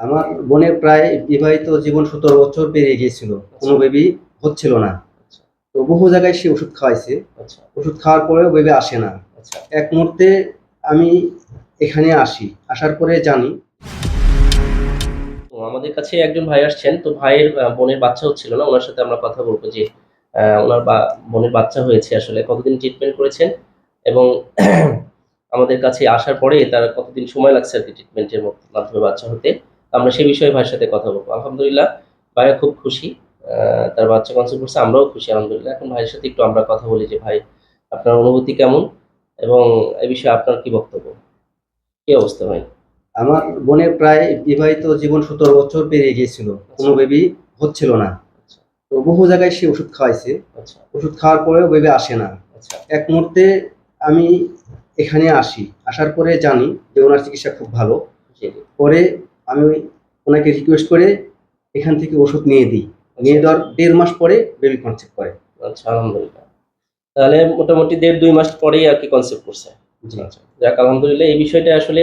আমার বোনের প্রায় বিবাহিত জীবন সতেরো বছর পেরিয়ে গিয়েছিল। কোনো বেবি হচ্ছিল না। আচ্ছা। তো বহু জায়গায় সে ওষুধ খাওয়াইছে। আচ্ছা। ওষুধ খাওয়ার পরেও বেবি আসে না। আচ্ছা। এক মুহূর্তে আমি এখানে আসি। আসার পরে জানি। তো আমাদের কাছে একজন ভাই আসছেন। তো ভাইয়ের বোনের বাচ্চা হচ্ছিল না। ওনার সাথে আমরা কথা বলব যে ওনার বা বোনের বাচ্চা হয়েছে আসলে। কতদিন ট্রিটমেন্ট করেছেন? এবং আমাদের কাছে আসার পরে তার কতদিন সময় লাগছে আর কি ট্রিটমেন্টের মাধ্যমে বাচ্চা হতে? আমরা সে বিষয়ে ভাইয়ের সাথে কথা বলব। আলহামদুলিল্লাহ ভাইয়া খুব খুশি। তার বাচ্চা কনসেপ্ট করছে আমরাও খুশি আলহামদুলিল্লাহ। এখন ভাইয়ের সাথে একটু আমরা কথা বলি যে ভাই আপনার অনুভূতি কেমন? এবং এ বিষয়ে আপনার কি বক্তব্য? কি অবস্থা ভাই? আমার বোনের প্রায় বিবাহিত জীবন সতেরো বছর পেরিয়ে গিয়েছিল। কোনো বেবি হচ্ছিল না। আচ্ছা। তো বহু জায়গায় সে ওষুধ খাওয়াইছে। আচ্ছা। ওষুধ খাওয়ার পরেও বেবি আসে না। আচ্ছা। এক মুহূর্তে আমি এখানে আসি। আসার পরে জানি যে ওনার চিকিৎসা খুব ভালো। পরে আমি ওই ওনাকে রিকোয়েস্ট করে এখান থেকে ওষুধ নিয়ে দিই। নিয়ে দেওয়ার দেড় মাস পরে বেবি কনসেপ্ট করে। আচ্ছা আলহামদুলিল্লাহ। তাহলে মোটামুটি দেড় দুই মাস পরেই আর কি কনসেপ্ট করছে। জি। আচ্ছা যাক আলহামদুলিল্লাহ এই বিষয়টা আসলে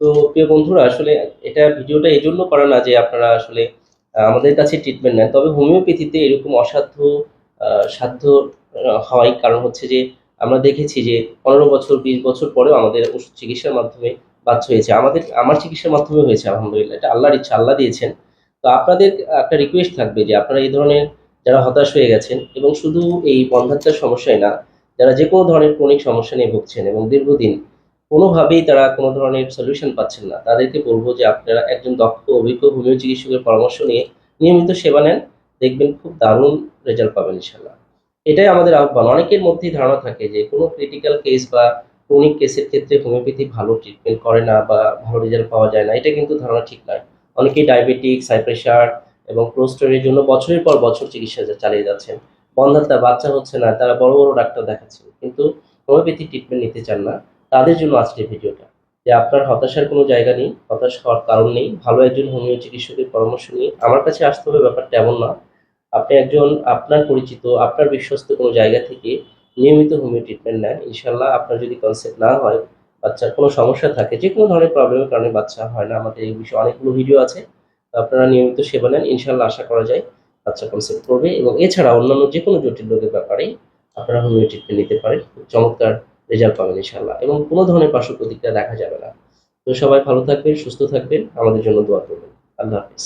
তো প্রিয় বন্ধুরা আসলে এটা ভিডিওটা এই জন্য করে না যে আপনারা আসলে আমাদের কাছে ট্রিটমেন্ট নেন। তবে হোমিওপ্যাথিতে এরকম অসাধ্য সাধ্য হওয়াই কারণ হচ্ছে যে আমরা দেখেছি যে পনেরো বছর বিশ বছর পরেও আমাদের ওষুধ চিকিৎসার মাধ্যমে বাচ্চা হয়েছে। আমাদের, আমার চিকিৎসার মাধ্যমে হয়েছে, আলহামদুলিল্লাহ। এটা আল্লাহর ইচ্ছা, আল্লাহ দিয়েছেন। তো আপনাদের একটা রিকোয়েস্ট থাকবে যে আপনারা এই ধরনের যারা হতাশ হয়ে গেছেন এবং শুধু এই বন্ধাত্মার সমস্যাই না, যারা যে কোনো ধরনের ক্রনিক সমস্যা নিয়ে ভুগছেন এবং দীর্ঘদিন কোনোভাবেই তারা কোনো ধরনের সলিউশন পাচ্ছেন না, তাদেরকে বলব যে আপনারা একজন দক্ষ, অভিজ্ঞ হোমিও চিকিৎসকের পরামর্শ নিয়ে নিয়মিত সেবা নেন। দেখবেন খুব দারুণ রেজাল্ট পাবেন ইনশাল্লাহ এটাই আমাদের আহ্বান। অনেকের মধ্যেই ধারণা থাকে যে কোনো ক্রিটিক্যাল কেস বা ক্রনিক কেসের ক্ষেত্রে হোমিওপ্যাথি ভালো ট্রিটমেন্ট করে না বা ভালো রেজাল্ট পাওয়া যায় না, এটা কিন্তু ধারণা ঠিক নয়। অনেকেই ডায়াবেটিক হাই প্রেশার এবং প্রোস্টোরের জন্য বছরের পর বছর চিকিৎসা চালিয়ে যাচ্ছেন। বন্ধাত্মা বাচ্চা হচ্ছে না, তারা বড় বড় ডাক্তার দেখাচ্ছেন, কিন্তু হোমিওপ্যাথি ট্রিটমেন্ট নিতে চান না। তাদের জন্য আজকের ভিডিওটা যে আপনার হতাশার কোনো জায়গা নেই, হতাশ হওয়ার কারণ নেই, ভালো একজন হোমিও চিকিৎসকের পরামর্শ নিয়ে আমার কাছে আসতে হবে, ব্যাপারটা এমন না। আপনি একজন আপনার পরিচিত, আপনার বিশ্বস্ত কোনো জায়গা থেকে নিয়মিত হোমিও ট্রিটমেন্ট নেন। ইনশাল্লাহ আপনার যদি কনসেপ্ট না হয়, বাচ্চার কোনো সমস্যা থাকে যে কোনো ধরনের প্রবলেমের কারণে বাচ্চা হয় না। আমাদের এই বিষয়ে অনেকগুলো ভিডিও আছে। আপনারা নিয়মিত সেবা নেন। ইনশাল্লাহ আশা করা যায় বাচ্চা কনসেপ্ট করবে এবং এছাড়া অন্যান্য যে কোনো জটিল রোগের ব্যাপারে আপনারা হোমিও ট্রিটমেন্ট নিতে পারেন। খুব চমৎকার রেজাল্ট পাবেন ইনশাল্লাহ এবং কোনো ধরনের পার্শ্ব প্রতিক্রিয়া দেখা যাবে না। তো সবাই ভালো থাকবেন, সুস্থ থাকবেন। আমাদের জন্য দোয়া করবেন। আল্লাহ হাফিজ।